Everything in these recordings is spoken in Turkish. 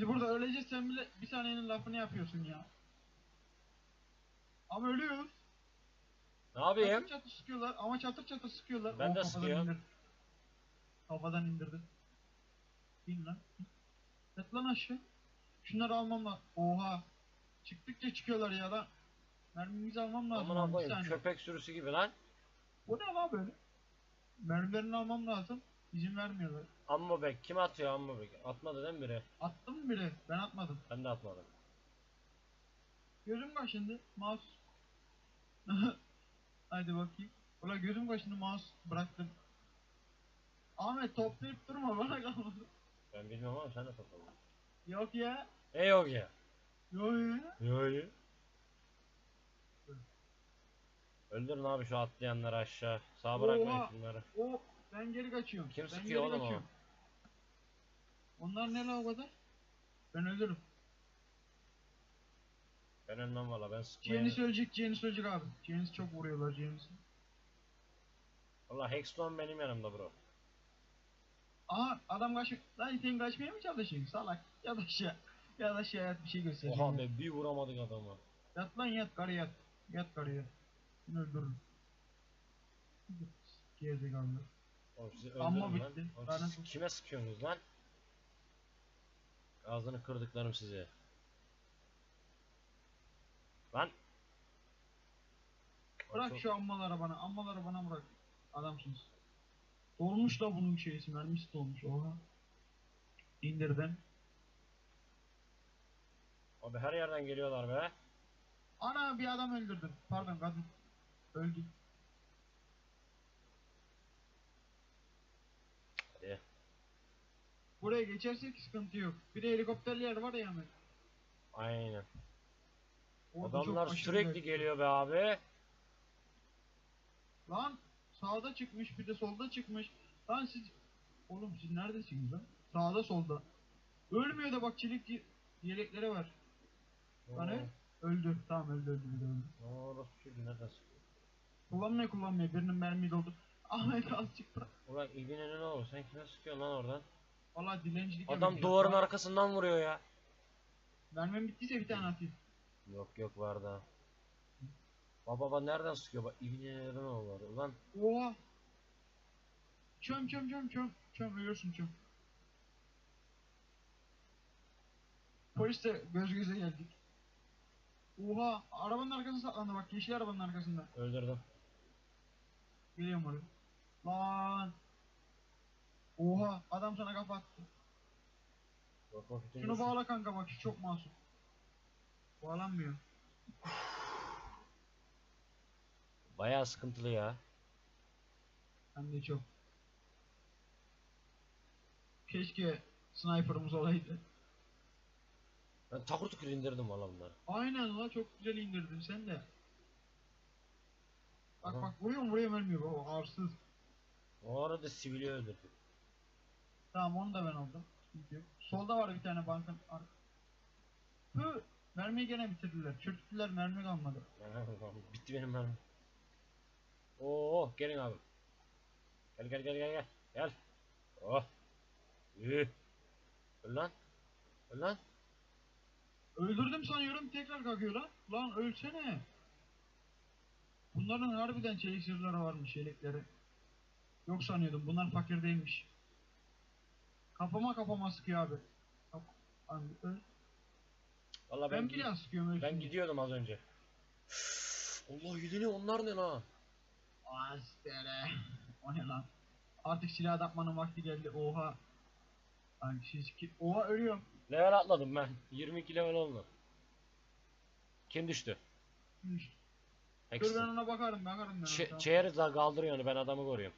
Biz burada öleceğiz sen bile bir saniyenin lafını yapıyorsun ya. Ama ölüyoruz. Ne yapayım? Çatır çatır sıkıyorlar ama çatır çatır sıkıyorlar. Ben de kafadan sıkıyorum. Kafadan indirdim. İn lan. Yat lan aşağı. Şunları almam lazım. Oha. Çıktıkça çıkıyorlar ya lan. Mermimizi almam lazım. Aman abi, bir koyayım saniye. köpek sürüsü gibi lan. Bu ne lan böyle? Mermilerini almam lazım. İzin vermiyorlar. Ammo bek kim atıyor ammo bek? Atmadı değil mi biri? Attım mı bile? Ben atmadım. Ben de atmadım. Gözüm kaşındı. Mouse. Haydi bakayım. Ulan gözüm kaşındı mouse bıraktım. Ahmet toplayıp durma bana kalmadı. Ben bilmiyorum ama sen de topladın. Yok ya. E yok ya. Yok ya. Yok ya. Öldürün abi şu atlayanları aşağı. Sağ bırakmayın Oha. şunları. O ben geri kaçıyorum. Kim ben sıkıyor geri oğlum o? kaçıyorum. Onlar ne lan o kadar? Ben ölürüm. Ben ölmem valla ben sıkmayayım. Janis ölecek, Janis ölecek abi. Janis çok vuruyorlar Janis'i. Valla Hexton benim yanımda bro. Aha adam kaçıyor. Lan sen kaçmaya mı çalışıyorsun salak? Ya da aşağı. Ya da aşağı yat bir şey göster. Oha be bir vuramadık adamı. Yat lan yat karı yat. Yat karı yat. Öldürürüm. Gerizekalı. Oğlum sizi Amma öldürün lan. bitti. Oğlum siz kime sıkıyorsunuz lan? Ağzını kırdıklarım sizi. Lan. Bırak şu ammaları bana. Ammaları bana bırak. Adamsınız. Dolmuş da bunun şeysi. Mermisi dolmuş. Oha. İndirdim. Abi her yerden geliyorlar be. Ana bir adam öldürdüm. Pardon kadın. Öldü. Hadi. Buraya geçersek sıkıntı yok. Bir de helikopterli yer var ya Ahmet. Aynen. Orada çok Adamlar aşırı sürekli net. geliyor be abi. Lan sağda çıkmış bir de solda çıkmış. Lan siz oğlum siz neredesiniz lan? Sağda solda. Ölmüyor da bak çelik ye- yelekleri var. Hani öldü. Tamam öldü öldü bir de öldü. Ne orası şimdi nereden sıkıyor? Kullanmaya kullanmaya birinin mermi doldu. Ahmet azıcık bırak. Ulan ibine ne olur sen kime sıkıyorsun lan oradan? Valla dilencilik Adam yapıyor. duvarın Bak, arkasından vuruyor ya. Mermim bittiyse bir tane atayım. Yok yok var daha. Baba baba nereden sıkıyor bak ibine neden olur ulan. Oha. Çöm çöm çöm çöm. Çöm ölürsün çöm. Polis de göz göze geldik. Oha arabanın arkasında saklandı bak yeşil arabanın arkasında. Öldürdüm. Geliyorum oraya. Lan. Oha adam sana kafa attı. Bak bak bütün Şunu bağla kanka bak çok masum. Bağlanmıyor. Bayağı sıkıntılı ya. Hem de çok. Keşke sniper'ımız olaydı. Ben takır tukur indirdim valla bunları. Aynen la çok güzel indirdin sen de. Bak Aha. bak vuruyorum vuruyorum ölmüyor o arsız. O arada sivili öldürdüm. Tamam onu da ben aldım. Sıkıntı yok. Solda var bir tane bankın ar- Hı mermiyi gene bitirdiler. Çürüttüler mermi kalmadı. Bitti benim mermim. Oo gelin abi. Gel gel gel gel gel. Gel. Oh. Üh. Öl lan. Öl lan. Öldürdüm sanıyorum tekrar kalkıyor lan. Lan ölsene. Bunların harbiden çelik zırhları varmış çelikleri. Yok sanıyordum bunlar fakir değilmiş. Kafama kafama sıkıyor abi. Abi. Valla Ben ben, sıkıyorum ben diye. gidiyordum az önce. Allah yedini onlar ne lan? Astere. O ne lan? Artık silah takmanın vakti geldi. Oha. Ay siz ki Oha ölüyorum. Level atladım ben. 22 level oldum. Kim düştü? Üş. Dur ben ona bakarım bakarım ben. Ç- Chair'i daha kaldırıyor onu ben adamı koruyorum.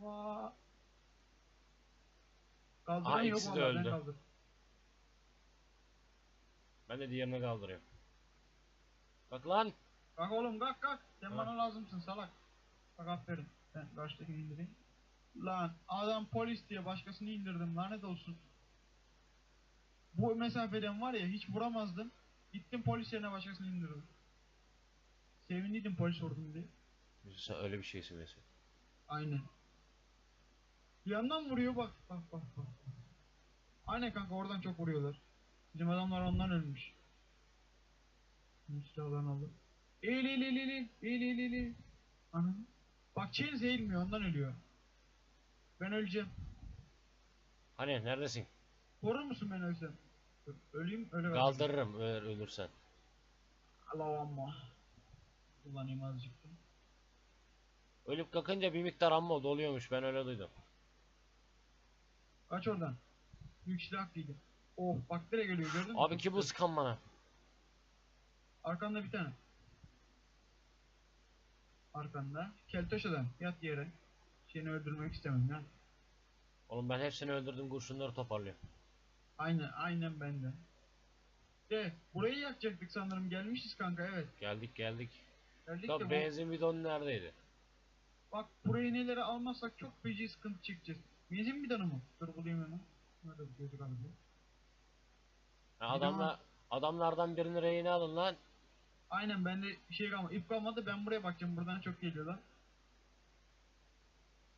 Vaa. Kaldıran Aa, yok ikisi de ben öldü. kaldır. Ben de diğerini kaldırıyorum. Bak lan. Kalk oğlum kalk kalk. Sen Ha. bana lazımsın salak. Bak aferin. Ben karşıdakini indireyim. Lan adam polis diye başkasını indirdim lanet olsun. Bu mesafeden var ya hiç vuramazdım. Gittim polis yerine başkasını indirdim. Sevindim polis vurdum diye. Sen öyle bir şeysin mesela. Aynen. Yandan vuruyor bak bak bak bak. Aynen kanka oradan çok vuruyorlar. Bizim adamlar ondan ölmüş. Silahlarını aldım. Eğil eğil eğil eğil eğil eğil eğil. Anam. Bak Chains eğilmiyor ondan ölüyor. Ben öleceğim. Hani neredesin? Korur musun ben ölsem? Öleyim öyle. Kaldırırım eğer ölürsen. Allah amma. Kullanayım azıcık. Ölüp kalkınca bir miktar ammo doluyormuş ben öyle duydum. Kaç oradan. Büyük silah giydim. Oh bak nereye geliyor gördün mü? Abi ki bu sıkan bana. Arkanda bir tane. Arkanda. Keltoş adam. Yat yere. Seni öldürmek istemem ya. Oğlum ben hepsini öldürdüm kurşunları toparlıyorum. Aynen aynen bende. De burayı yakacaktık sanırım. Gelmişiz kanka evet. Geldik geldik. Geldik Ya de benzin bidonu neredeydi? bak burayı neleri almazsak çok feci sıkıntı çekeceğiz. Benzin bidonu mu? Dur bulayım hemen. Nerede bu? Ha, Bidon- adamla, adamlardan birini rehine alın lan. Aynen bende bir şey kalmadı. İp kalmadı ben buraya bakacağım. Buradan çok geliyorlar.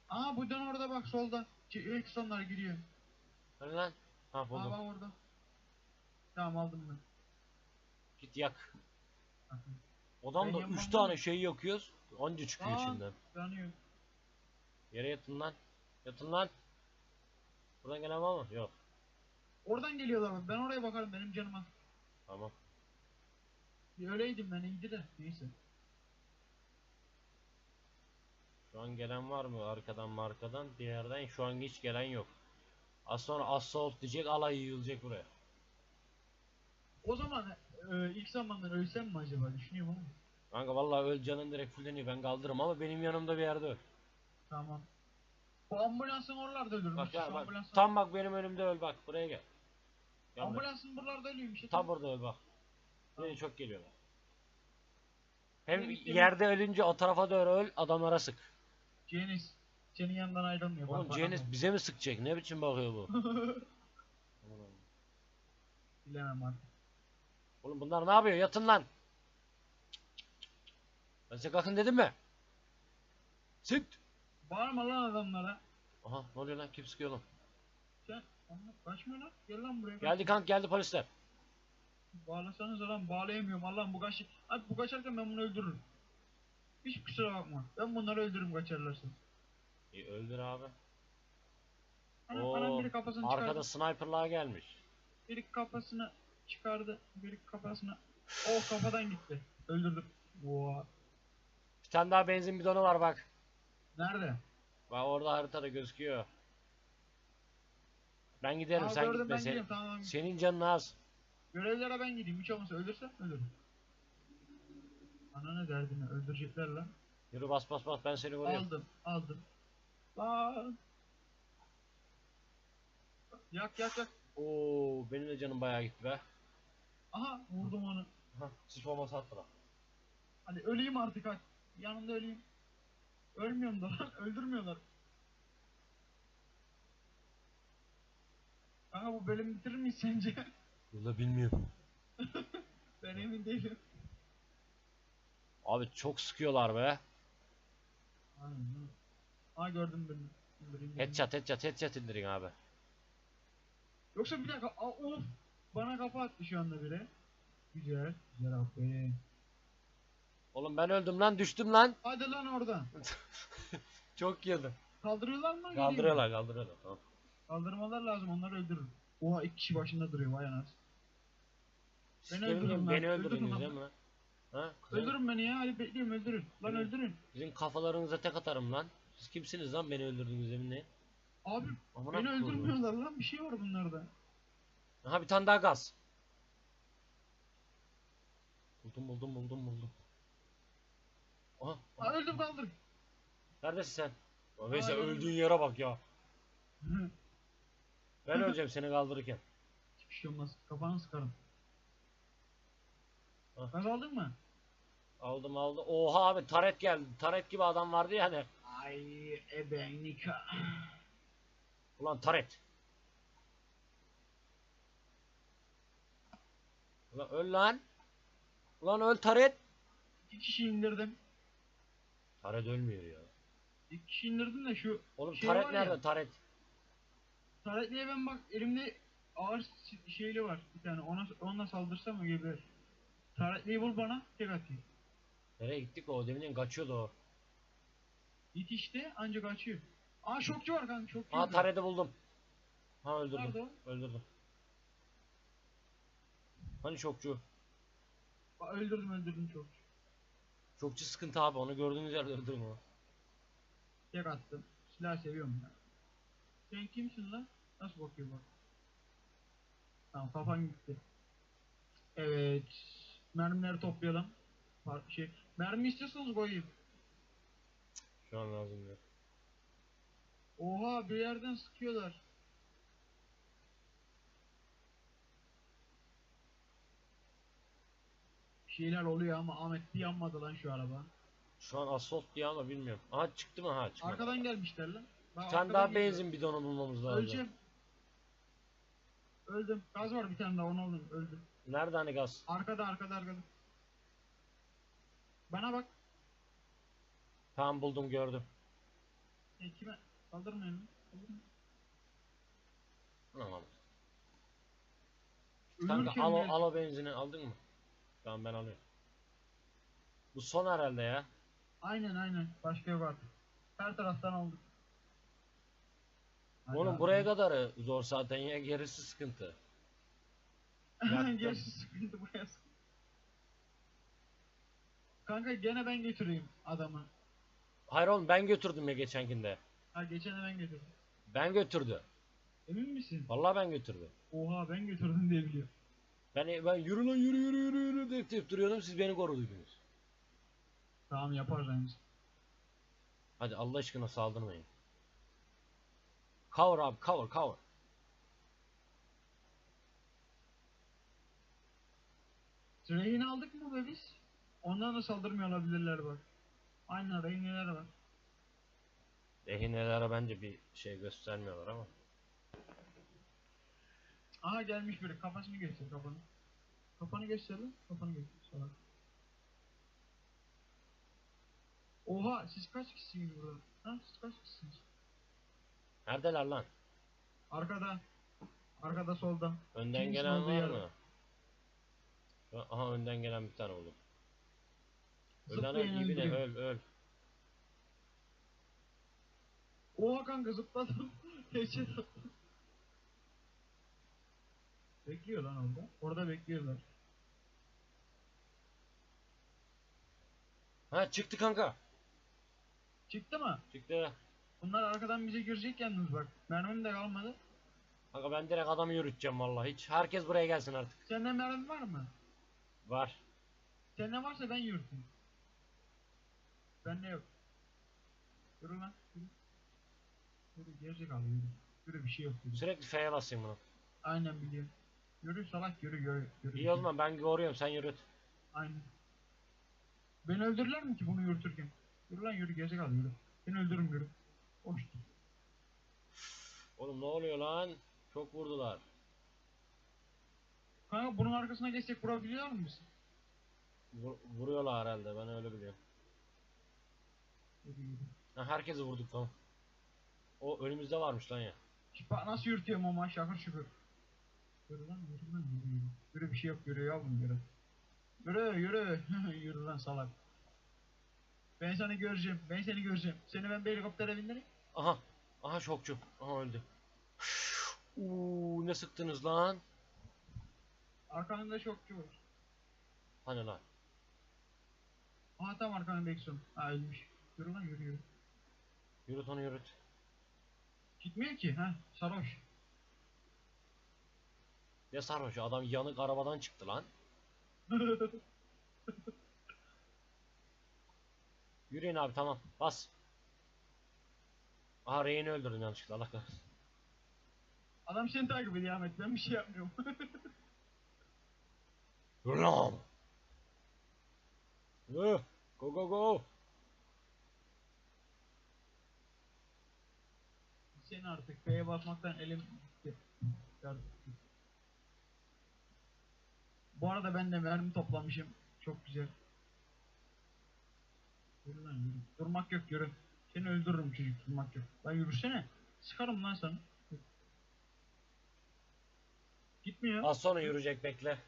Aa bu dön orada bak solda. Şey, ilk sonlar giriyor. Hani lan? Ha Aa buldum. bak orada. Tamam aldım ben. Git yak. Odamda Ben 3 yanmam tane şey yakıyoruz. Anca çıkıyor Aa. içinden. Yanıyor. Yere yatın lan. Yatın lan. Buradan gelen var mı? Yok. Oradan geliyorlar bak. Ben oraya bakarım benim canıma. Tamam. Bir öyleydim ben iyiydi de. Neyse. Şu an gelen var mı? Arkadan markadan. Diğerden şu an hiç gelen yok. Az sonra assault diyecek alay yığılacak buraya. O zaman e, ilk zamanlar ölsem mi acaba düşünüyorum ama. Kanka vallahi öl canın direkt fulleniyor ben kaldırırım ama benim yanımda bir yerde öl. Tamam. Bu ambulansın oralarda ölürmüş. Bak ya bak. ambulansın- Tam bak benim önümde öl bak buraya gel. Buraya. Ambulansın buralarda ölüyormuş. Tam burada öl bak. Buraya çok geliyorlar. Hem Benim yerde ölünce o tarafa doğru öl adamlara sık. Cenis. Senin yanından ayrılmıyor. Oğlum Cenis bize mi sıkacak? Ne biçim bakıyor bu? Bilemem artık. Oğlum bunlar ne yapıyor? Yatın lan. Ben size kalkın dedim mi? Sık. Bağırma lan adamlara. Aha ne oluyor lan? Kim sıkıyor oğlum? Sen anla kaçmıyor lan. Gel lan buraya. Geldi kank geldi polisler. Bağlasanız lan bağlayamıyorum Allah'ım bu kaç. Abi bu kaçarken ben bunu öldürürüm. Hiç kusura bakma. Ben bunları öldürürüm kaçarlarsa. İyi öldür abi. Ana Oo, biri kafasını Arkada çıkardı. sniperlar gelmiş. Biri kafasını çıkardı. Biri kafasına. Oh kafadan gitti. Öldürdüm. Oha. Bir tane daha benzin bidonu var bak. Nerede? Bak orada haritada gözüküyor. Ben giderim Aa, sen gördüm, gitme. ben Sen, gidiyorum, tamam. senin canın az. Görevlere ben gideyim. Hiç olmazsa ölürsem ölürüm. Ana ne derdini öldürecekler lan. Yürü bas bas bas ben seni vuruyorum. Aldım, aldım. Lan. Yak yak yak. Oo benim de canım bayağı gitti be. Aha vurdum onu. Sis bombası attı lan. Hadi öleyim artık hadi. Yanında öleyim. Ölmüyorum da lan. Öldürmüyorlar. Kanka bu bölümü bitirir miyiz sence? Valla bilmiyorum. ben emin değilim. Abi çok sıkıyorlar be. Aynen. Aa gördüm beni. İndireyim, indireyim. Headshot headshot headshot indirin abi. Yoksa bir dakika. Aa, of. Bana kafa attı şu anda biri. Güzel. Güzel aferin. Oğlum ben öldüm lan düştüm lan. Hadi lan oradan. Çok yedim. Kaldırıyorlar mı? Kaldırıyorlar kaldırıyorlar. Tamam. Kaldırmalar lazım onları öldürün. Oha iki kişi başında duruyor vay anasını. Beni öldürün lan, beni öldürün öldürdünüz lan. Ha? Kuzen- Öldürün beni ya hadi bekliyorum öldürün. Lan Beni- öldürün. Sizin kafalarınıza tek atarım lan. Siz kimsiniz lan beni öldürdünüz eminle? Abi Amına beni öldürmüyorlar lan bir şey var bunlarda. Aha bir tane daha gaz. Buldum buldum buldum buldum. Ha öldüm kaldır. Neredesin sen? Lan Veysel Aa, öldüğün yere bak ya. Ben öleceğim seni kaldırırken. Hiçbir şey olmaz. Kafanı sıkarım. Ha. Aldın mı? Aldım aldım. Oha abi taret geldi. Taret gibi adam vardı ya hani. Ay eben nikah. Ulan taret. Ulan öl lan. Ulan öl taret. İki kişi indirdim. Taret ölmüyor ya. İki kişi indirdim de şu Oğlum Şey taret var ya. nerede taret? taretliye ben bak elimde ağır şeyli var bir tane. Ona onunla saldırsam mı gibi. Taretliyi bul bana tek atayım. Nereye gittik o? Deminden kaçıyordu o. Git işte ancak açıyor. Aa şokçu var kanka şokçu. Aa tarede buldum. Ha Nerede öldürdüm. o? Öldürdüm. Hani çokçu? Aa, öldürdüm öldürdüm şokçu. Çokçu sıkıntı abi onu gördüğünüz yerde öldürün onu. Tek attım. Silah seviyorum ya. Sen kimsin lan? Nasıl bakıyor bak. Tamam kafan gitti. Evet. Mermileri toplayalım. Farklı şey. Mermi istiyorsanız koyayım. Şu an lazım yok. Oha bir yerden sıkıyorlar. Şeyler oluyor ama Ahmet bir yanmadı lan şu araba. Şu an assault diye ama bilmiyorum. Aha çıktı mı? Ha çıkmadı. Arkadan gelmişler lan. Bir tane arkadan daha geliyor. benzin bidonu bulmamız lazım. Öleceğim. Öldüm. Gaz var bir tane daha onu alın. Öldüm. Nerede hani gaz? Arkada arkada arkada. Bana bak. Tamam buldum gördüm. E, kime? Kaldırmayın lan. Kaldırmayın. Tamam. Kanka Ölürken al o, gel- al o benzini aldın mı? Tamam ben alıyorum. Bu son herhalde ya. Aynen aynen. Başka yok artık. Her taraftan aldık. Hadi Oğlum abi. buraya kadar zor zaten ya gerisi sıkıntı. yaktım. Gerisi sıkıntı buraya sıkıntı. Kanka gene ben götüreyim adamı. Hayır oğlum ben götürdüm ya geçenkinde. Ha geçen de ben götürdüm. Ben götürdü. Emin misin? Vallahi ben götürdüm. Oha ben götürdüm diye biliyorum. Ben ben yürü lan yürü yürü yürü yürü deyip deyip duruyordum siz beni korudunuz. Tamam yaparız aynısı. Hadi Allah aşkına saldırmayın. Cover abi cover cover. Rehin aldık mı be biz? Ondan da saldırmıyor olabilirler bak. Aynen rehineler var. Rehinelere bence bir şey göstermiyorlar ama. Aha gelmiş biri kafasını göster kafanı. Kafanı göster lan. Kafanı göster. Salak. Oha siz kaç kişisiniz burada? Ha siz kaç kişisiniz? Neredeler lan? Arkada. Arkada solda. Önden Kimin gelen var yerde. mı? Aha önden gelen bir tane oldu. Öl lan Zıplayın öl ibine öldüreyim. öl öl. Oha kanka zıpladım. Headshot attım. Bekliyor lan orada. Orada bekliyorlar. Ha çıktı kanka. Çıktı mı? Çıktı. Bunlar arkadan bize girecek yalnız bak. Mermim de kalmadı. Kanka ben direkt adamı yürüteceğim vallahi hiç. Herkes buraya gelsin artık. Sende mermi var mı? Var. Sende varsa ben yürüteyim. Bende yok. Yürü lan. Yürü. Yürü gerizekalı yürü. Yürü bir şey yok yürü. Sürekli F'ye basayım bunu. Aynen biliyorum. Yürü salak yürü yürü. yürü. İyi o zaman ben koruyorum sen yürüt. Aynen. Beni öldürürler mi ki bunu yürütürken? Yürü lan yürü gerizekalı yürü. Beni öldürürüm yürü. Hoş. Oğlum ne oluyor lan? Çok vurdular. Kanka bunun arkasına geçsek vurabiliyor musun? Vur- vuruyorlar herhalde ben öyle biliyorum. Yürü yürü. Ha, herkesi vurduk tamam. O önümüzde varmış lan ya. Bak nasıl yürütüyorum ama şakır şükür. Yürü lan yürü lan yürü yürü. Bir şey yok yürü yavrum yürü. Yürü yürü. yürü lan salak. Ben seni göreceğim. Ben seni göreceğim. Seni ben bir helikoptere bindireyim. Aha. Aha şokçu. Aha öldü. Uuu ne sıktınız lan? Arkanında şokçu var. Hani lan? Aha tam arkanda Bekson. Ha ölmüş. Yürü lan yürü yürü. Yürüt onu yürüt. Gitmiyor ki ha sarhoş. Ne sarhoşu adam yanık arabadan çıktı lan. Yürüyün abi tamam. Bas. Aha reyini öldürdüm yanlışlıkla Allah kahretsin. Adam seni takip ediyor Ahmet. Ben bir şey yapmıyorum. Yürü lan. Yürü. Go go go. Seni artık F'ye basmaktan elim gitti. Bu arada ben de mermi toplamışım. Çok güzel. Yürü lan yürü. Durmak yok yürü. Seni öldürürüm çocuk durmak yok. Lan yürüsene. Sıkarım lan sana. Gitmiyor. Az sonra yürüyecek bekle.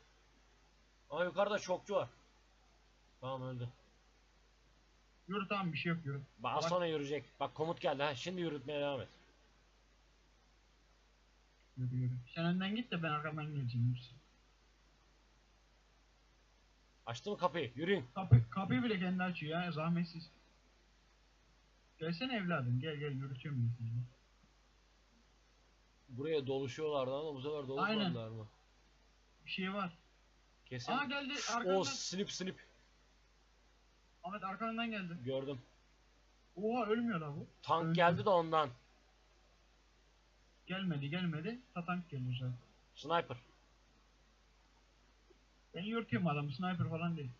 Aa yukarıda şokçu var. Tamam öldü. Yürü tamam bir şey yok yürü. Bak az Bak. sonra yürüyecek. Bak komut geldi ha. Şimdi yürütmeye devam et. Yürü yürü. Sen önden git de ben arkadan geleceğim. Yürü. Açtı mı kapıyı? Yürüyün. Kapı, kapıyı bile kendi açıyor ya zahmetsiz. Gelsene evladım gel gel yürütüyorum ben seni. Buraya doluşuyorlardı ama bu sefer doluşmadılar mı? Bir şey var. Kesin. Aa geldi O arkandan. slip slip. Ahmet arkandan geldi. Gördüm. Oha ölmüyor la bu. Tank Öldü. geldi de ondan. Gelmedi gelmedi. Tatank geliyor zaten. Sniper. Ben yürütüyorum adamı sniper falan değil.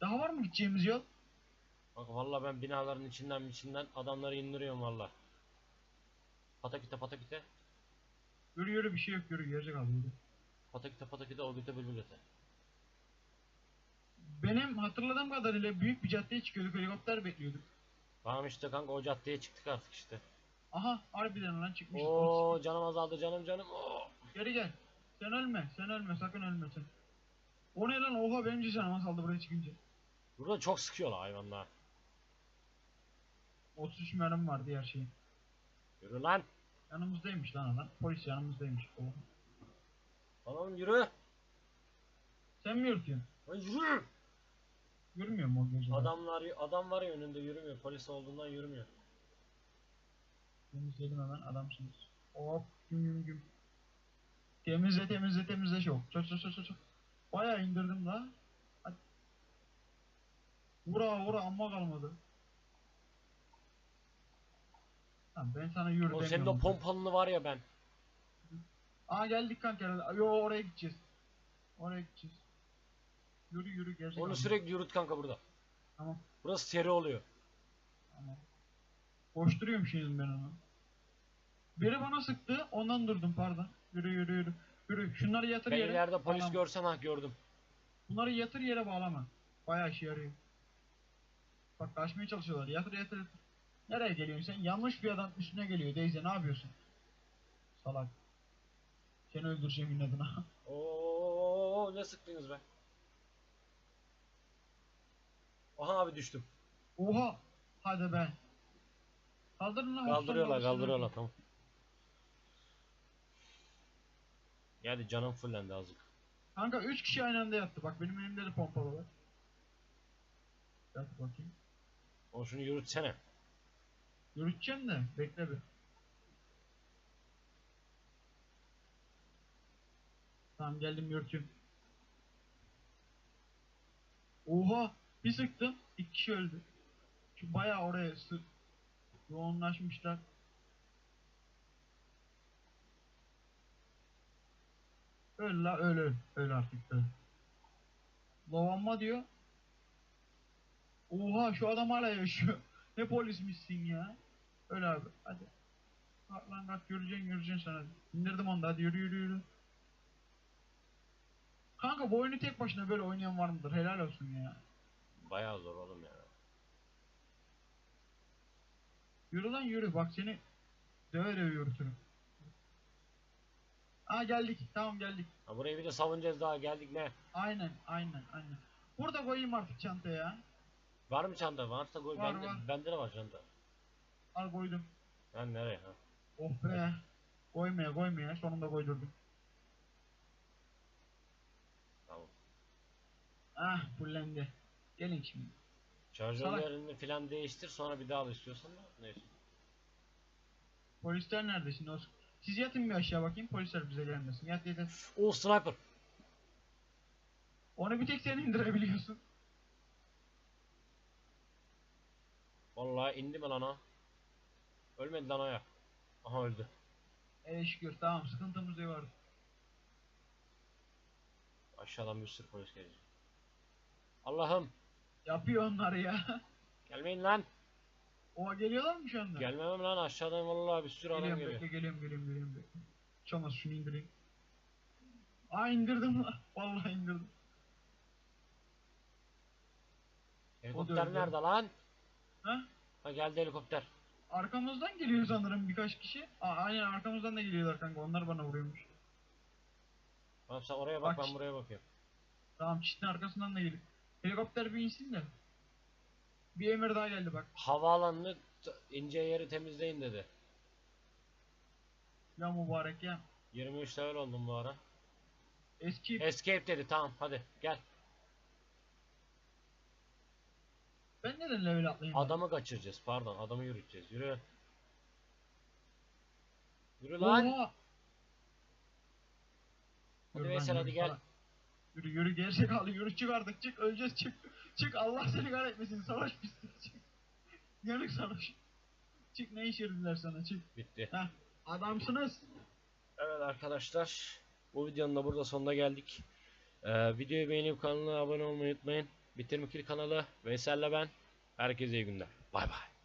Daha var mı gideceğimiz yol? Bak vallahi ben binaların içinden içinden adamları indiriyorum valla. Patakite patakite. Yürü yürü bir şey yok yürü gelecek abi yürü. Patakite patakite o bite bülbül öte. Benim hatırladığım kadarıyla büyük bir caddeye çıkıyorduk helikopter bekliyorduk. Tamam işte kanka o caddeye çıktık artık işte. Aha harbiden lan çıkmışız. Oo canım azaldı canım canım. Oo. Geri gel. Sen ölme sen ölme sakın ölme sen. O ne lan oha benim canıma saldı buraya çıkınca. Burada çok sıkıyorlar hayvanlar. 33 mermim var diğer şeyin. Yürü lan. Yanımızdaymış lan adam. Polis yanımızdaymış. Oha. Tamam yürü. Sen mi yürütüyorsun? Lan yürü. Yürümüyor mu o gece? Adamlar adam var ya önünde yürümüyor. Polis olduğundan yürümüyor. Temizledim hemen adamsınız. Hop güm güm güm. Temizle temizle temizle çok. Çok çok çok çok. Bayağı indirdim la. Hadi. Vura vura amma kalmadı. Tamam ben sana yürü O senin o demiyorum. pompalını var ya ben. Aa geldik kanka. Yo oraya gideceğiz. Oraya gideceğiz. Yürü yürü gerçek. Onu sürekli yürüt kanka burada. Tamam Burası seri oluyor. tamam. Koşturuyorum şimdi ben onu. Biri bana sıktı ondan durdum pardon. Yürü yürü yürü. Yürü şunları yatır Ben yere. ileride polis Bağlama. görsem ha gördüm. Bunları yatır yere bağlama. Bayağı işe yarıyor. Bak kaçmaya çalışıyorlar. Yatır yatır yatır. Nereye geliyorsun sen? Yanlış bir adam üstüne geliyor. Deyze ne yapıyorsun? Salak. Seni öldüreceğim inadına. Oo ne sıktınız be. Aha abi düştüm. Oha! Hadi be. Kaldırın lan. Kaldırıyorlar kaldırıyorlar tamam. Geldi canım fullendi azıcık. Kanka 3 kişi aynı anda yattı. Bak benim elimde de pompalı var. Yat bakayım. O şunu yürütsene. Yürüteceğim de. Bekle bir. Tamam geldim yürütüyorum. Oha! Bir sıktım. iki kişi öldü. Şu bayağı oraya yoğunlaşmışlar. Öl la öl öl. Artık öl. Lovanma diyor. Oha şu adam hala yaşıyor. ne polismişsin ya. Öl abi hadi. Kalk lan kalk yürüyeceksin sen hadi. İndirdim onu da hadi yürü yürü yürü. Kanka bu oyunu tek başına böyle oynayan var mıdır? Helal olsun ya. Bayağı zor oğlum ya. Yürü lan yürü bak seni döve döve yürütürüm. Aa geldik tamam geldik. Ha burayı bir de savunacağız daha geldik ne? Aynen aynen aynen. Burada koyayım artık çantaya. Var mı çanta? Varsa koy. Var, bende, var. bende de var çanta. Al koydum. Ben nereye ha? Oh be. Koymaya koymaya sonunda koydurdum. Tamam. Ah fullendi. Gelin şimdi. Şarjör Salak. yerini filan değiştir sonra bir daha al istiyorsan da neyse. Polisler nerede şimdi? Siz yatın bir aşağı bakayım polisler bize gelmesin. Yat yat yat. O sniper. Onu bir tek sen indirebiliyorsun. Vallahi indi mi lan o? Ölmedi lan o ya. Aha öldü. E şükür tamam sıkıntımız yok artık. Aşağıdan bir sürü polis gelecek. Allah'ım Yapıyor onları ya. gelmeyin lan. Oha geliyorlar mı şu anda? Gelmemem lan aşağıdan vallahi bir sürü adam Geliyorum geliyor. bekle geliyorum geliyorum geliyorum bekle. Olmaz şunu indireyim. Aa indirdim lan. Vallahi indirdim. Helikopter nerede lan? Ha? Ha geldi helikopter. Arkamızdan geliyor sanırım birkaç kişi. Aa aynen arkamızdan da geliyorlar kanka onlar bana vuruyormuş. Tamam sen oraya bak, Bak ben buraya bakıyorum. Tamam çitin arkasından da gelip. Helikopter bir insin de. Bir emir daha geldi bak. Havaalanını t- ince yeri temizleyin dedi. Ya mübarek ya. 23 level oldum bu ara. Eski Escape dedi tamam hadi gel. ben neden level atlayayım? Adamı kaçıracağız pardon adamı yürüteceğiz yürü. Yürü lan. Oha! Hadi Yürü Veysel, hadi yürü gel. falan. Yürü yürü gerizekalı yürü çık artık çık öleceğiz çık. Çık Allah seni kahretmesin savaş pisliği çık. Yanık savaş. Çık ne iş verdiler sana çık. Bitti. Heh adamsınız. Evet arkadaşlar bu videonun da burada sonuna geldik. Ee, videoyu beğenip kanala abone olmayı unutmayın. Bitirmikil kanalı Veysel'le ben. Herkese iyi günler. Bay bay.